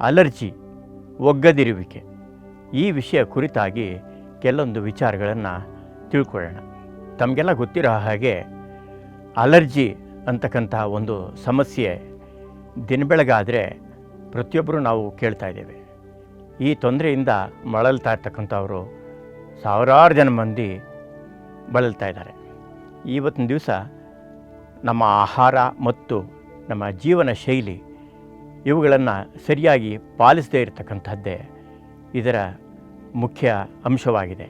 Allergy, ಒಗ್ಗದಿರುವಿಕೆ ಈ ವಿಷಯ ಕುರಿತಾಗಿ ಕೆಲವೊಂದು ವಿಚಾರಗಳನ್ನು ತಿಳ್ಕೊಳ್ಳೋಣ. ತಮಗೆಲ್ಲ ಗೊತ್ತಿರೋ ಹಾಗೆ ಅಲರ್ಜಿ ಅಂತಕ್ಕಂತಹ ಒಂದು ಸಮಸ್ಯೆ ದಿನಬೆಳಗಾದರೆ ಪ್ರತಿಯೊಬ್ಬರು ನಾವು ಕೇಳ್ತಾ ಇದ್ದೇವೆ. ಈ ತೊಂದರೆಯಿಂದ ಮಳಲ್ತಾ ಇರ್ತಕ್ಕಂಥವರು ಸಾವಿರಾರು ಜನ ಮಂದಿ ಬಳಲ್ತಾ ಇದ್ದಾರೆ. ಇವತ್ತಿನ ದಿವಸ ನಮ್ಮ ಆಹಾರ ಮತ್ತು ನಮ್ಮ ಜೀವನ ಶೈಲಿ ಇವುಗಳನ್ನು ಸರಿಯಾಗಿ ಪಾಲಿಸದೇ ಇರತಕ್ಕಂಥದ್ದೇ ಇದರ ಮುಖ್ಯ ಅಂಶವಾಗಿದೆ.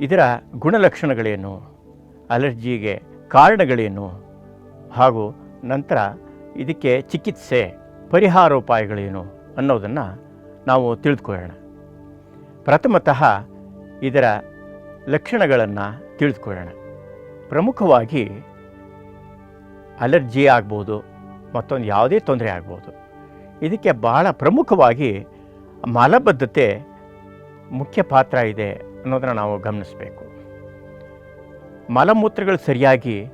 ಇದರ ಗುಣಲಕ್ಷಣಗಳೇನು? ಅಲರ್ಜಿಗೆ ಕಾರಣಗಳೇನು? ಹಾಗೂ ನಂತರ ಇದಕ್ಕೆ ಚಿಕಿತ್ಸೆ ಪರಿಹಾರೋಪಾಯಗಳೇನು ಅನ್ನೋದನ್ನು ನಾವು ತಿಳಿದುಕೊಳ್ಳೋಣ. ಪ್ರಥಮತಃ ಇದರ ಲಕ್ಷಣಗಳನ್ನು ತಿಳಿದುಕೊಳ್ಳೋಣ. ಪ್ರಮುಖವಾಗಿ ಅಲರ್ಜಿ ಆಗ್ಬೋದು, ಮತ್ತೊಂದು ಯಾವುದೇ ತೊಂದರೆ ಆಗ್ಬೋದು. ಇದಕ್ಕೆ ಬಹಳ ಪ್ರಮುಖವಾಗಿ ಮಲಬದ್ಧತೆ ಮುಖ್ಯ ಪಾತ್ರ ಇದೆ ಅನ್ನೋದನ್ನು ನಾವು ಗಮನಿಸಬೇಕು. ಮಲಮೂತ್ರಗಳು ಸರಿಯಾಗಿ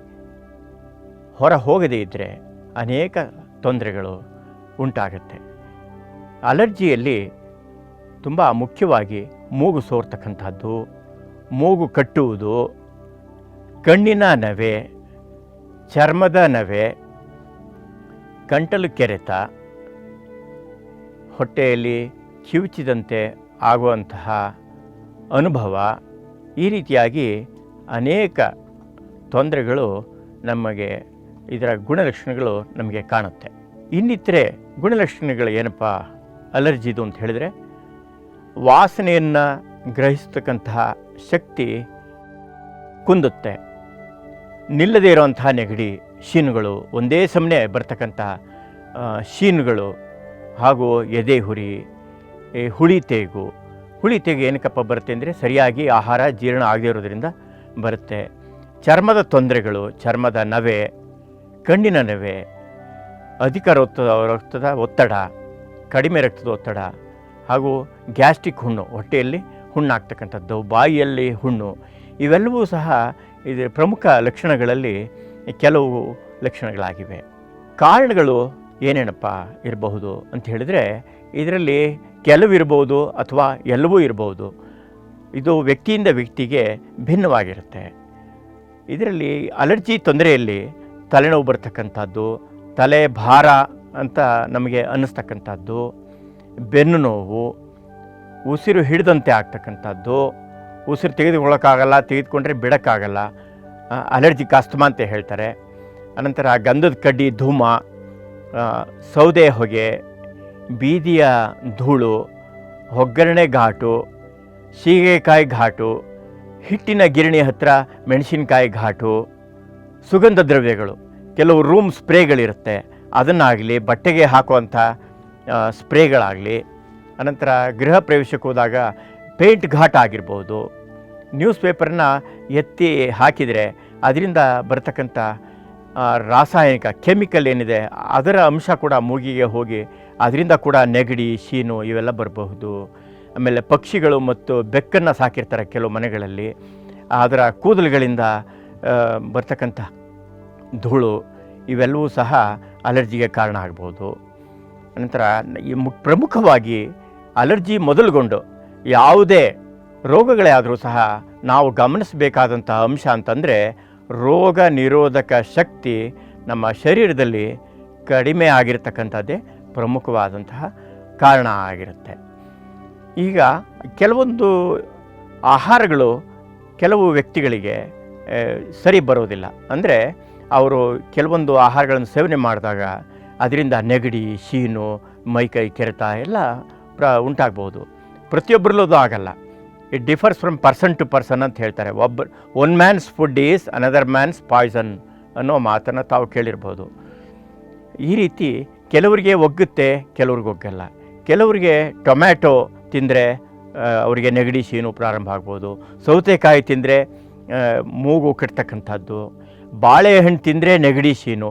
ಹೊರ ಹೋಗದೇ ಇದ್ದರೆ ಅನೇಕ ತೊಂದರೆಗಳು ಉಂಟಾಗುತ್ತೆ. ಅಲರ್ಜಿಯಲ್ಲಿ ತುಂಬ ಮುಖ್ಯವಾಗಿ ಮೂಗು ಸೋರ್ತಕ್ಕಂಥದ್ದು, ಮೂಗು ಕಟ್ಟುವುದು, ಕಣ್ಣಿನ ನವೆ, ಚರ್ಮದ ನವೆ ಗಂಟಲು ಕೆರೆತ ಹೊಟ್ಟೆಯಲ್ಲಿ ಕಿವುಚಿದಂತೆ ಆಗುವಂತಹ ಅನುಭವ ಈ ರೀತಿಯಾಗಿ ಅನೇಕ ತೊಂದರೆಗಳು ನಮಗೆ ಇದರ ಗುಣಲಕ್ಷಣಗಳು ನಮಗೆ ಕಾಣುತ್ತೆ. ಇನ್ನಿತರೆ ಗುಣಲಕ್ಷಣಗಳು ಏನಪ್ಪ? ಅಲರ್ಜಿದು ಅಂತ ಹೇಳಿದರೆ ವಾಸನೆಯನ್ನು ಗ್ರಹಿಸ್ತಕ್ಕಂತಹ ಶಕ್ತಿ ಕುಂದುತ್ತೆ. ನಿಲ್ಲದೇ ಇರುವಂತಹ ನೆಗಡಿ, ಶೀನುಗಳು, ಒಂದೇ ಸಮನೆ ಬರ್ತಕ್ಕಂಥ ಶೀನುಗಳು ಹಾಗೂ ಎದೆ ಹುರಿ ಈ ಹುಳಿ ತೇಗು. ಹುಳಿ ತೇಗು ಏನಕ್ಕಪ್ಪ ಬರುತ್ತೆ ಅಂದರೆ ಸರಿಯಾಗಿ ಆಹಾರ ಜೀರ್ಣ ಆಗದೇ ಇರೋದ್ರಿಂದ ಬರುತ್ತೆ. ಚರ್ಮದ ತೊಂದರೆಗಳು, ಚರ್ಮದ ನವೆ, ಕಣ್ಣಿನ ನವೆ, ಅಧಿಕ ರಕ್ತದ ರಕ್ತದ ಒತ್ತಡ, ಕಡಿಮೆ ರಕ್ತದ ಒತ್ತಡ ಹಾಗೂ ಗ್ಯಾಸ್ಟ್ರಿಕ್ ಹುಣ್ಣು, ಹೊಟ್ಟೆಯಲ್ಲಿ ಹುಣ್ಣಾಗ್ತಕ್ಕಂಥದ್ದು, ಬಾಯಿಯಲ್ಲಿ ಹುಣ್ಣು, ಇವೆಲ್ಲವೂ ಸಹ ಇದು ಪ್ರಮುಖ ಲಕ್ಷಣಗಳಲ್ಲಿ ಕೆಲವು ಲಕ್ಷಣಗಳಾಗಿವೆ. ಕಾರಣಗಳು ಏನೇನಪ್ಪ ಇರಬಹುದು ಅಂತ ಹೇಳಿದರೆ, ಇದರಲ್ಲಿ ಕೆಲವು ಇರಬಹುದು ಅಥವಾ ಎಲ್ಲವೂ ಇರಬಹುದು. ಇದು ವ್ಯಕ್ತಿಯಿಂದ ವ್ಯಕ್ತಿಗೆ ಭಿನ್ನವಾಗಿರುತ್ತೆ. ಇದರಲ್ಲಿ ಅಲರ್ಜಿ ತೊಂದರೆಯಲ್ಲಿ ತಲೆನೋವು ಬರ್ತಕ್ಕಂಥದ್ದು, ತಲೆ ಭಾರ ಅಂತ ನಮಗೆ ಅನ್ನಿಸ್ತಕ್ಕಂಥದ್ದು, ಬೆನ್ನು ನೋವು, ಉಸಿರು ಹಿಡಿದಂತೆ ಆಗ್ತಕ್ಕಂಥದ್ದು, ಉಸಿರು ತೆಗೆದುಕೊಳ್ಳೋಕ್ಕಾಗಲ್ಲ, ತೆಗೆದುಕೊಂಡ್ರೆ ಬಿಡೋಕ್ಕಾಗಲ್ಲ ಅಲರ್ಜಿ ಕಾಸ್ತಮ ಅಂತ ಹೇಳ್ತಾರೆ. ಅನಂತರ ಗಂಧದ ಕಡ್ಡಿ, ಧೂಮ ಸೌದೆ ಹೊಗೆ, ಬೀದಿಯ ಧೂಳು, ಒಗ್ಗರಣೆ ಘಾಟು, ಸೀಗೆಕಾಯಿ ಘಾಟು, ಹಿಟ್ಟಿನ ಗಿರಣಿ ಹತ್ತಿರ ಮೆಣಸಿನಕಾಯಿ ಘಾಟು, ಸುಗಂಧ ದ್ರವ್ಯಗಳು. ಕೆಲವು ರೂಮ್ ಸ್ಪ್ರೇಗಳಿರುತ್ತೆ. ಅದನ್ನಾಗಲಿ, ಬಟ್ಟೆಗೆ ಹಾಕುವಂಥ ಸ್ಪ್ರೇಗಳಾಗಲಿ, ಅನಂತರ ಗೃಹ ಪ್ರವೇಶಕ್ಕೆ ಹೋದಾಗ ಪೇಂಟ್ ಘಾಟ್ ಆಗಿರ್ಬೋದು. ನ್ಯೂಸ್ ಪೇಪರ್ನ ಎತ್ತಿ ಹಾಕಿದರೆ, ಅದರಿಂದ ಬರ್ತಕ್ಕಂಥ ರಾಸಾಯನಿಕ ಕೆಮಿಕಲ್ ಏನಿದೆ, ಅದರ ಅಂಶ ಕೂಡ ಮೂಗಿಗೆ ಹೋಗಿ, ಅದರಿಂದ ಕೂಡ ನೆಗಡಿ, ಶೀನು ಇವೆಲ್ಲ ಬರಬಹುದು. ಆಮೇಲೆ ಪಕ್ಷಿಗಳು ಮತ್ತು ಬೆಕ್ಕನ್ನು ಸಾಕಿರ್ತಾರೆ ಕೆಲವು ಮನೆಗಳಲ್ಲಿ. ಅದರ ಕೂದಲುಗಳಿಂದ ಬರ್ತಕ್ಕಂಥ ಧೂಳು ಇವೆಲ್ಲವೂ ಸಹ ಅಲರ್ಜಿಗೆ ಕಾರಣ ಆಗ್ಬೋದು ನಂತರ ಈ ಪ್ರಮುಖವಾಗಿ ಅಲರ್ಜಿ ಮೊದಲುಗೊಂಡು ಯಾವುದೇ ರೋಗಗಳೇ ಆದರೂ ಸಹ ನಾವು ಗಮನಿಸಬೇಕಾದಂಥ ಅಂಶ ಅಂತಂದರೆ ರೋಗ ನಿರೋಧಕ ಶಕ್ತಿ ನಮ್ಮ ಶರೀರದಲ್ಲಿ ಕಡಿಮೆ ಆಗಿರತಕ್ಕಂಥದ್ದೇ ಪ್ರಮುಖವಾದಂತಹ ಕಾರಣ ಆಗಿರುತ್ತೆ. ಈಗ ಕೆಲವೊಂದು ಆಹಾರಗಳು ಕೆಲವು ವ್ಯಕ್ತಿಗಳಿಗೆ ಸರಿ ಬರೋದಿಲ್ಲ. ಅಂದರೆ ಅವರು ಕೆಲವೊಂದು ಆಹಾರಗಳನ್ನು ಸೇವನೆ ಮಾಡಿದಾಗ ಅದರಿಂದ ನೆಗಡಿ, ಶೀನು, ಮೈಕೈ ಕೆರೆತ ಎಲ್ಲ ಪ್ರ ಉಂಟಾಗ್ಬೋದು. ಪ್ರತಿಯೊಬ್ಬರಲ್ಲೂ ಆಗಲ್ಲ. It differs from person to person ಅಂತ ಹೇಳ್ತಾರೆ. ಒಬ್ಬ one man's food is another man's poison ಅನ್ನೋ ಮಾತನ್ನು ತಾವು ಕೇಳಿರ್ಬೋದು. ಈ ರೀತಿ ಕೆಲವರಿಗೆ ಒಗ್ಗುತ್ತೆ, ಕೆಲವ್ರಿಗೆ ಒಗ್ಗಲ್ಲ. ಕೆಲವರಿಗೆ ಟೊಮ್ಯಾಟೊ ತಿಂದರೆ ಅವರಿಗೆ ನೆಗಡಿ ಶೀನು ಪ್ರಾರಂಭ ಆಗ್ಬೋದು. ಸೌತೆಕಾಯಿ ತಿಂದರೆ ಮೂಗು ಕಟ್ತಕ್ಕಂಥದ್ದು ಬಾಳೆಹಣ್ಣು ತಿಂದರೆ ನೆಗಡಿ ಶೀನು.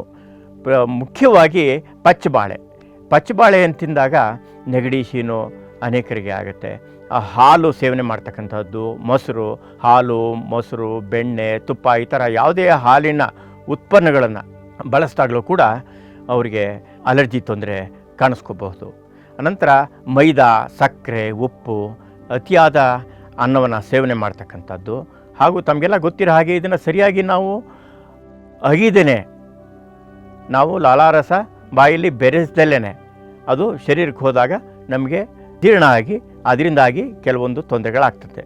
ಮುಖ್ಯವಾಗಿ ಪಚ್ಚಬಾಳೆ. ಪಚ್ಚಬಾಳೆಹಣ್ಣು ತಿಂದಾಗ ನೆಗಡಿ ಶೀನು ಅನೇಕರಿಗೆ ಆಗುತ್ತೆ. ಆ ಹಾಲು ಸೇವನೆ ಮಾಡ್ತಕ್ಕಂಥದ್ದು, ಮೊಸರು, ಹಾಲು, ಮೊಸರು, ಬೆಣ್ಣೆ, ತುಪ್ಪ ಈ ಥರ ಯಾವುದೇ ಹಾಲಿನ ಉತ್ಪನ್ನಗಳನ್ನು ಬಳಸಿದಾಗಲೂ ಕೂಡ ಅವರಿಗೆ ಅಲರ್ಜಿ ತೊಂದರೆ ಕಾಣಿಸ್ಕೋಬಹುದು. ಅನಂತರ ಮೈದಾ, ಸಕ್ಕರೆ, ಉಪ್ಪು ಅತಿಯಾದ ಅನ್ನವನ್ನು ಸೇವನೆ ಮಾಡ್ತಕ್ಕಂಥದ್ದು. ಹಾಗೂ ತಮಗೆಲ್ಲ ಗೊತ್ತಿರೋ ಹಾಗೆ ಇದನ್ನು ಸರಿಯಾಗಿ ನಾವು ಅಗಿದೇನೆ. ನಾವು ಲಾಲಾರಸ ಬಾಯಲ್ಲಿ ಬೆರೆಸ್ದಲ್ಲೇ ಅದು ಶರೀರಕ್ಕೆ ಹೋದಾಗ ನಮಗೆ ಜೀರ್ಣ ಆಗಿ ಅದರಿಂದಾಗಿ ಕೆಲವೊಂದು ತೊಂದರೆಗಳಾಗ್ತದೆ.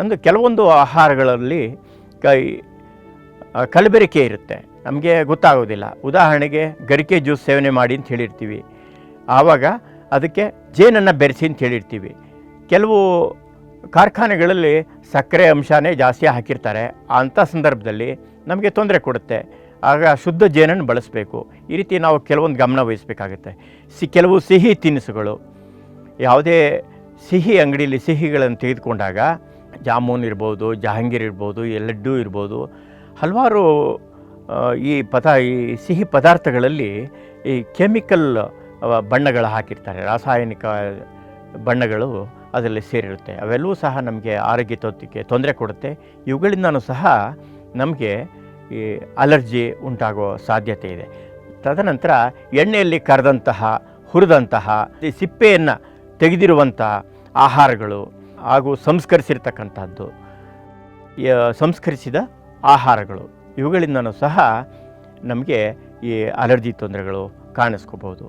ಒಂದು ಕೆಲವೊಂದು ಆಹಾರಗಳಲ್ಲಿ ಕೈ ಕಲಬೆರಿಕೆ ಇರುತ್ತೆ. ನಮಗೆ ಗೊತ್ತಾಗೋದಿಲ್ಲ. ಉದಾಹರಣೆಗೆ ಗರಿಕೆ ಜ್ಯೂಸ್ ಸೇವನೆ ಮಾಡಿ ಅಂತ ಹೇಳಿರ್ತೀವಿ. ಆವಾಗ ಅದಕ್ಕೆ ಜೇನನ್ನು ಬೆರೆಸಿ ಅಂತ ಹೇಳಿರ್ತೀವಿ. ಕೆಲವು ಕಾರ್ಖಾನೆಗಳಲ್ಲಿ ಸಕ್ಕರೆ ಅಂಶನೇ ಜಾಸ್ತಿ ಹಾಕಿರ್ತಾರೆ. ಅಂಥ ಸಂದರ್ಭದಲ್ಲಿ ನಮಗೆ ತೊಂದರೆ ಕೊಡುತ್ತೆ. ಆಗ ಶುದ್ಧ ಜೇನನ್ನು ಬಳಸಬೇಕು. ಈ ರೀತಿ ನಾವು ಕೆಲವೊಂದು ಗಮನ ವಹಿಸಬೇಕಾಗುತ್ತೆ. ಸಿ, ಕೆಲವು ಸಿಹಿ ತಿನಿಸುಗಳು. ಯಾವುದೇ ಸಿಹಿ ಅಂಗಡಿಯಲ್ಲಿ ಸಿಹಿಗಳನ್ನು ತೆಗೆದುಕೊಂಡಾಗ ಜಾಮೂನ್ ಇರ್ಬೋದು, ಜಹಾಂಗೀರ್ ಇರ್ಬೋದು ಲಡ್ಡು ಇರ್ಬೋದು, ಹಲವಾರು ಈ ಪದ, ಈ ಸಿಹಿ ಪದಾರ್ಥಗಳಲ್ಲಿ ಈ ಕೆಮಿಕಲ್ ಬಣ್ಣಗಳು ಹಾಕಿರ್ತಾರೆ. ರಾಸಾಯನಿಕ ಬಣ್ಣಗಳು ಅದರಲ್ಲಿ ಸೇರಿರುತ್ತೆ. ಅವೆಲ್ಲವೂ ಸಹ ನಮಗೆ ಆರೋಗ್ಯ ತೊತ್ತಿಗೆ ತೊಂದರೆ ಕೊಡುತ್ತೆ. ಇವುಗಳಿಂದನೂ ಸಹ ನಮಗೆ ಈ ಅಲರ್ಜಿ ಉಂಟಾಗೋ ಸಾಧ್ಯತೆ ಇದೆ. ತದನಂತರ ಎಣ್ಣೆಯಲ್ಲಿ ಕರೆದಂತಹ, ಹುರಿದಂತಹ ಸಿಪ್ಪೆಯನ್ನು ತೆಗೆದಿರುವಂಥ ಆಹಾರಗಳು ಹಾಗೂ ಸಂಸ್ಕರಿಸಿರ್ತಕ್ಕಂಥದ್ದು ಸಂಸ್ಕರಿಸಿದ ಆಹಾರಗಳು, ಇವುಗಳಿಂದನೂ ಸಹ ನಮಗೆ ಈ ಅಲರ್ಜಿ ತೊಂದರೆಗಳು ಕಾಣಿಸ್ಕೋಬೋದು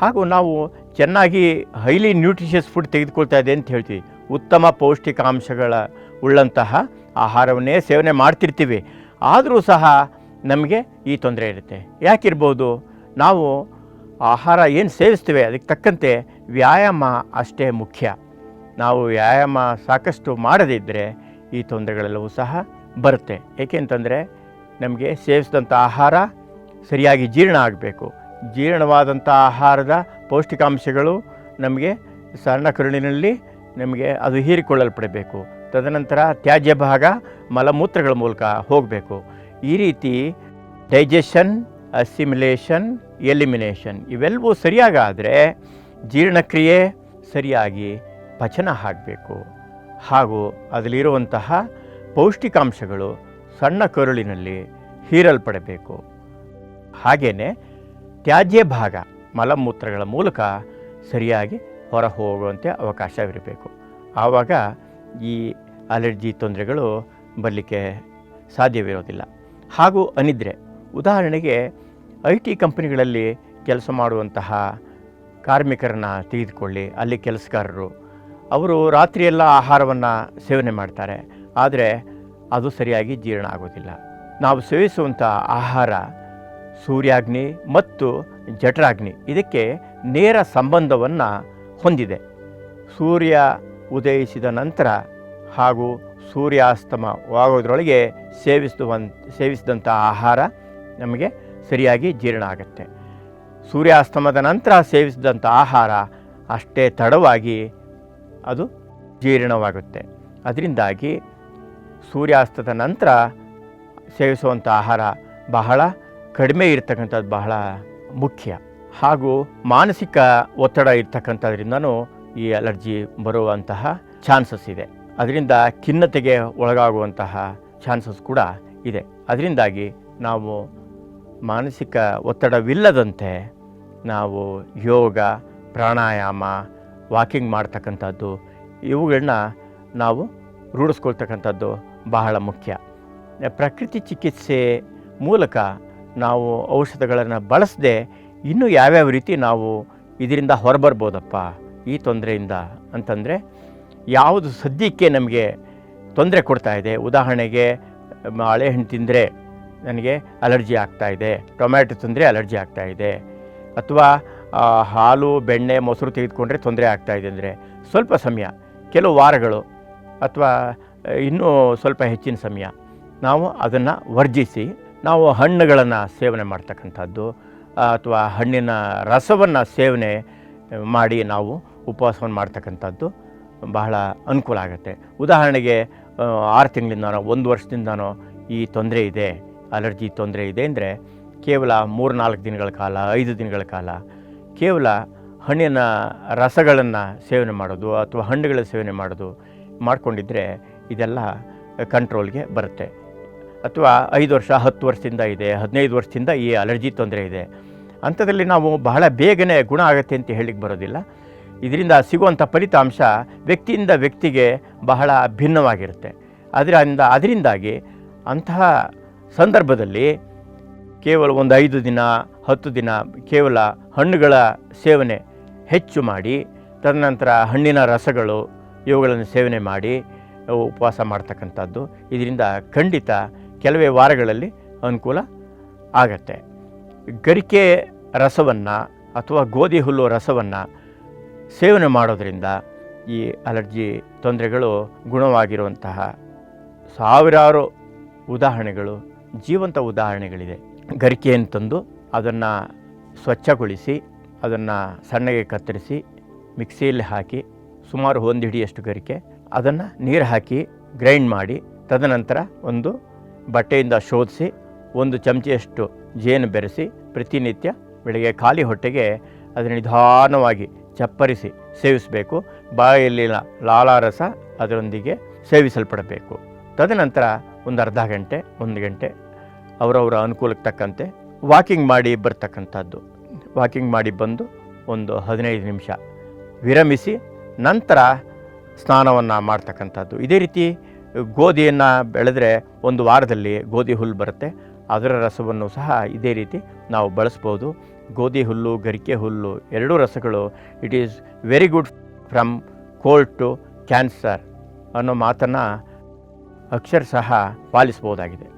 ಹಾಗೂ ನಾವು ಚೆನ್ನಾಗಿ ಹೈಲಿ ನ್ಯೂಟ್ರಿಷಿಯಸ್ ಫುಡ್ ತೆಗೆದುಕೊಳ್ತಾ ಇದೆ ಅಂತ ಹೇಳ್ತೀವಿ. ಉತ್ತಮ ಪೌಷ್ಟಿಕಾಂಶಗಳ ಉಳ್ಳಂತಹ ಆಹಾರವನ್ನೇ ಸೇವನೆ ಮಾಡ್ತಿರ್ತೀವಿ. ಆದರೂ ಸಹ ನಮಗೆ ಈ ತೊಂದರೆ ಇರುತ್ತೆ. ಯಾಕಿರ್ಬೋದು, ನಾವು ಆಹಾರ ಏನು ಸೇವಿಸ್ತೀವಿ, ಅದಕ್ಕೆ ತಕ್ಕಂತೆ ವ್ಯಾಯಾಮ ಅಷ್ಟೇ ಮುಖ್ಯ. ನಾವು ವ್ಯಾಯಾಮ ಸಾಕಷ್ಟು ಮಾಡದಿದ್ದರೆ ಈ ತೊಂದರೆಗಳೆಲ್ಲವೂ ಸಹ ಬರುತ್ತೆ. ಏಕೆಂತಂದರೆ ನಮಗೆ ಸೇವಿಸಿದಂಥ ಆಹಾರ ಸರಿಯಾಗಿ ಜೀರ್ಣ ಆಗಬೇಕು. ಜೀರ್ಣವಾದಂಥ ಆಹಾರದ ಪೌಷ್ಟಿಕಾಂಶಗಳು ನಮಗೆ ಸಣ್ಣ ಕರುಳಿನಲ್ಲಿ ನಮಗೆ ಅದು ಹೀರಿಕೊಳ್ಳಲ್ಪಡಬೇಕು. ತದನಂತರ ತ್ಯಾಜ್ಯ ಭಾಗ ಮಲಮೂತ್ರಗಳ ಮೂಲಕ ಹೋಗಬೇಕು. ಈ ರೀತಿ ಡೈಜೆಷನ್, ಅಸಿಮಿಲೇಷನ್, ಎಲಿಮಿನೇಷನ್ ಇವೆಲ್ಲವೂ ಸರಿಯಾಗಾದರೆ ಜೀರ್ಣಕ್ರಿಯೆ ಸರಿಯಾಗಿ ಪಚನ ಆಗಬೇಕು. ಹಾಗೂ ಅದರಲ್ಲಿರುವಂತಹ ಪೌಷ್ಟಿಕಾಂಶಗಳು ಸಣ್ಣ ಕರುಳಿನಲ್ಲಿ ಹೀರಲ್ಪಡಬೇಕು. ಹಾಗೆಯೇ ತ್ಯಾಜ್ಯ ಭಾಗ ಮಲಮೂತ್ರಗಳ ಮೂಲಕ ಸರಿಯಾಗಿ ಹೊರ ಹೋಗುವಂತೆ ಅವಕಾಶವಿರಬೇಕು. ಆವಾಗ ಈ ಅಲರ್ಜಿ ತೊಂದರೆಗಳು ಬರಲಿಕ್ಕೆ ಸಾಧ್ಯವಿರೋದಿಲ್ಲ. ಹಾಗೂ ಅನಿದ್ರೆ, ಉದಾಹರಣೆಗೆ ಐ ಟಿ ಕಂಪನಿಗಳಲ್ಲಿ ಕೆಲಸ ಮಾಡುವಂತಹ ಕಾರ್ಮಿಕರನ್ನ ತೆಗೆದುಕೊಳ್ಳಿ, ಅಲ್ಲಿ ಕೆಲಸಗಾರರು. ಅವರು ರಾತ್ರಿಯೆಲ್ಲ ಆಹಾರವನ್ನು ಸೇವನೆ ಮಾಡ್ತಾರೆ. ಆದರೆ ಅದು ಸರಿಯಾಗಿ ಜೀರ್ಣ ಆಗೋದಿಲ್ಲ. ನಾವು ಸೇವಿಸುವಂಥ ಆಹಾರ ಸೂರ್ಯಾಗ್ನಿ ಮತ್ತು ಜಠರಾಗ್ನಿ, ಇದಕ್ಕೆ ನೇರ ಸಂಬಂಧವನ್ನು ಹೊಂದಿದೆ. ಸೂರ್ಯ ಉದಯಿಸಿದ ನಂತರ ಹಾಗೂ ಸೂರ್ಯಾಸ್ತಮವಾಗೋದ್ರೊಳಗೆ ಸೇವಿಸುವಂತ ಸೇವಿಸಿದಂಥ ಆಹಾರ ನಮಗೆ ಸರಿಯಾಗಿ ಜೀರ್ಣ ಆಗುತ್ತೆ. ಸೂರ್ಯಾಸ್ತಮದ ನಂತರ ಸೇವಿಸಿದಂಥ ಆಹಾರ ಅಷ್ಟೇ ತಡವಾಗಿ ಅದು ಜೀರ್ಣವಾಗುತ್ತೆ. ಅದರಿಂದಾಗಿ ಸೂರ್ಯಾಸ್ತದ ನಂತರ ಸೇವಿಸುವಂಥ ಆಹಾರ ಬಹಳ ಕಡಿಮೆ ಇರತಕ್ಕಂಥದ್ದು ಬಹಳ ಮುಖ್ಯ. ಹಾಗೂ ಮಾನಸಿಕ ಒತ್ತಡ ಇರ್ತಕ್ಕಂಥದ್ರಿಂದನೂ ಈ ಅಲರ್ಜಿ ಬರುವಂತಹ ಚಾನ್ಸಸ್ ಇದೆ. ಅದರಿಂದ ಖಿನ್ನತೆಗೆ ಒಳಗಾಗುವಂತಹ ಚಾನ್ಸಸ್ ಕೂಡ ಇದೆ. ಅದರಿಂದಾಗಿ ನಾವು ಮಾನಸಿಕ ಒತ್ತಡವಿಲ್ಲದಂತೆ ನಾವು ಯೋಗ, ಪ್ರಾಣಾಯಾಮ, ವಾಕಿಂಗ್ ಮಾಡ್ತಕ್ಕಂಥದ್ದು ಇವುಗಳನ್ನ ನಾವು ರೂಢಿಸ್ಕೊಳ್ತಕ್ಕಂಥದ್ದು ಬಹಳ ಮುಖ್ಯ. ಪ್ರಕೃತಿ ಚಿಕಿತ್ಸೆ ಮೂಲಕ ನಾವು ಔಷಧಗಳನ್ನು ಬಳಸದೆ ಇನ್ನೂ ಯಾವ್ಯಾವ ರೀತಿ ನಾವು ಇದರಿಂದ ಹೊರಬರ್ಬೋದಪ್ಪ, ಈ ತೊಂದರೆಯಿಂದ ಅಂತಂದರೆ ಯಾವುದು ಸದ್ಯಕ್ಕೆ ನಮಗೆ ತೊಂದರೆ ಕೊಡ್ತಾ ಇದೆ. ಉದಾಹರಣೆಗೆ ಹಣ್ಣು ತಿಂದರೆ ನನಗೆ ಅಲರ್ಜಿ ಆಗ್ತಾ ಇದೆ. ಟೊಮ್ಯಾಟೊ ತಿಂದರೆ ಅಲರ್ಜಿ ಆಗ್ತಾ ಇದೆ. ಅಥವಾ ಹಾಲು, ಬೆಣ್ಣೆ, ಮೊಸರು ತೆಗೆದುಕೊಂಡ್ರೆ ತೊಂದರೆ ಆಗ್ತಾ ಇದೆ ಅಂದರೆ ಸ್ವಲ್ಪ ಸಮಯ, ಕೆಲವು ವಾರಗಳು ಅಥವಾ, ಇನ್ನೂ ಸ್ವಲ್ಪ ಹೆಚ್ಚಿನ ಸಮಯ ನಾವು ಅದನ್ನು ವರ್ಜಿಸಿ, ನಾವು ಹಣ್ಣುಗಳನ್ನು ಸೇವನೆ ಮಾಡ್ತಕ್ಕಂಥದ್ದು, ಅಥವಾ ಹಣ್ಣಿನ ರಸವನ್ನು ಸೇವನೆ ಮಾಡಿ ನಾವು ಉಪವಾಸವನ್ನು ಮಾಡ್ತಕ್ಕಂಥದ್ದು ಬಹಳ ಅನುಕೂಲ ಆಗುತ್ತೆ. ಉದಾಹರಣೆಗೆ ಆರು ತಿಂಗಳಿಂದನೋ ಒಂದು ವರ್ಷದಿಂದನೋ ಈ ತೊಂದರೆ ಇದೆ. ಅಲರ್ಜಿ ತೊಂದರೆ ಇದೆ ಅಂದರೆ ಕೇವಲ ಮೂರು ನಾಲ್ಕು ದಿನಗಳ ಕಾಲ, ಐದು ದಿನಗಳ ಕಾಲ ಕೇವಲ ಹಣ್ಣಿನ ರಸಗಳನ್ನು ಸೇವನೆ ಮಾಡೋದು ಅಥವಾ ಹಣ್ಣುಗಳ ಸೇವನೆ ಮಾಡೋದು ಮಾಡಿಕೊಂಡಿದ್ದರೆ ಇದೆಲ್ಲ ಕಂಟ್ರೋಲ್ಗೆ ಬರುತ್ತೆ. ಅಥವಾ ಐದು ವರ್ಷ, ಹತ್ತು ವರ್ಷದಿಂದ ಇದೆ, ಹದಿನೈದು ವರ್ಷದಿಂದ ಈ ಅಲರ್ಜಿ ತೊಂದರೆ ಇದೆ. ಅಂಥದ್ರಲ್ಲಿ ನಾವು ಬಹಳ ಬೇಗನೆ ಗುಣ ಆಗುತ್ತೆ ಅಂತ ಹೇಳಿಕ್ಕೆ ಬರೋದಿಲ್ಲ. ಇದರಿಂದ ಸಿಗುವಂಥ ಫಲಿತಾಂಶ ವ್ಯಕ್ತಿಯಿಂದ ವ್ಯಕ್ತಿಗೆ ಬಹಳ ಭಿನ್ನವಾಗಿರುತ್ತೆ. ಅದರಿಂದ, ಅದರಿಂದಾಗಿ ಅಂತಹ ಸಂದರ್ಭದಲ್ಲಿ ಕೇವಲ ಒಂದು ಐದು ದಿನ, ಹತ್ತು ದಿನ, ಕೇವಲ ಹಣ್ಣುಗಳ ಸೇವನೆ ಹೆಚ್ಚು ಮಾಡಿ, ತದನಂತರ ಹಣ್ಣಿನ ರಸಗಳು ಇವುಗಳನ್ನು ಸೇವನೆ ಮಾಡಿ ಉಪವಾಸ ಮಾಡ್ತಕ್ಕಂಥದ್ದು. ಇದರಿಂದ ಖಂಡಿತ ಕೆಲವೇ ವಾರಗಳಲ್ಲಿ ಅನುಕೂಲ ಆಗತ್ತೆ. ಗರಿಕೆ ರಸವನ್ನು ಅಥವಾ ಗೋಧಿ ಹುಲ್ಲು ರಸವನ್ನು ಸೇವನೆ ಮಾಡೋದರಿಂದ ಈ ಅಲರ್ಜಿ ತೊಂದರೆಗಳು ಗುಣವಾಗಿರುವಂತಹ ಸಾವಿರಾರು ಉದಾಹರಣೆಗಳು ಜೀವಂತ ಉದಾಹರಣೆಗಳಿದೆ. ಗರಿಕೆಯನ್ನು ತಂದು ಅದನ್ನು ಸ್ವಚ್ಛಗೊಳಿಸಿ, ಅದನ್ನು ಸಣ್ಣಗೆ ಕತ್ತರಿಸಿ, ಮಿಕ್ಸಿಯಲ್ಲಿ ಹಾಕಿ, ಸುಮಾರು ಒಂದು ಹಿಡಿಯಷ್ಟು ಗರಿಕೆ, ಅದನ್ನು ನೀರು ಹಾಕಿ ಗ್ರೈಂಡ್ ಮಾಡಿ, ತದನಂತರ ಒಂದು ಬಟ್ಟೆಯಿಂದ ಶೋಧಿಸಿ, ಒಂದು ಚಮಚೆಯಷ್ಟು ಜೇನು ಬೆರೆಸಿ, ಪ್ರತಿನಿತ್ಯ ಬೆಳಗ್ಗೆ ಖಾಲಿ ಹೊಟ್ಟೆಗೆ ಅದನ್ನು ನಿಧಾನವಾಗಿ ಚಪ್ಪರಿಸಿ ಸೇವಿಸಬೇಕು. ಬಾಯಲ್ಲಿನ ಲಾಲಾರಸ ಅದರೊಂದಿಗೆ ಸೇವಿಸಲ್ಪಡಬೇಕು. ತದನಂತರ ಒಂದು ಅರ್ಧ ಗಂಟೆ, ಒಂದು ಗಂಟೆ ಅವರವರ ಅನುಕೂಲಕ್ಕೆ ತಕ್ಕಂತೆ ವಾಕಿಂಗ್ ಮಾಡಿ ಬರ್ತಕ್ಕಂಥದ್ದು. ವಾಕಿಂಗ್ ಮಾಡಿ ಬಂದು ಒಂದು ಹದಿನೈದು ನಿಮಿಷ ವಿರಮಿಸಿ ನಂತರ ಸ್ನಾನವನ್ನು ಮಾಡ್ತಕ್ಕಂಥದ್ದು. ಇದೇ ರೀತಿ ಗೋಧಿಯನ್ನು ಬೆಳೆದ್ರೆ ಒಂದು ವಾರದಲ್ಲಿ ಗೋಧಿ ಹುಲ್ಲು ಬರುತ್ತೆ. ಅದರ ರಸವನ್ನು ಸಹ ಇದೇ ರೀತಿ ನಾವು ಬಳಸ್ಬೋದು. ಗೋಧಿ ಹುಲ್ಲು, ಗರಿಕೆ ಹುಲ್ಲು ಎರಡೂ ರಸಗಳು it is very good from cold to cancer ಅನ್ನೋ ಮಾತನ್ನು ಅಕ್ಷರಶಃ ಪಾಲಿಸ್ಬೋದಾಗಿದೆ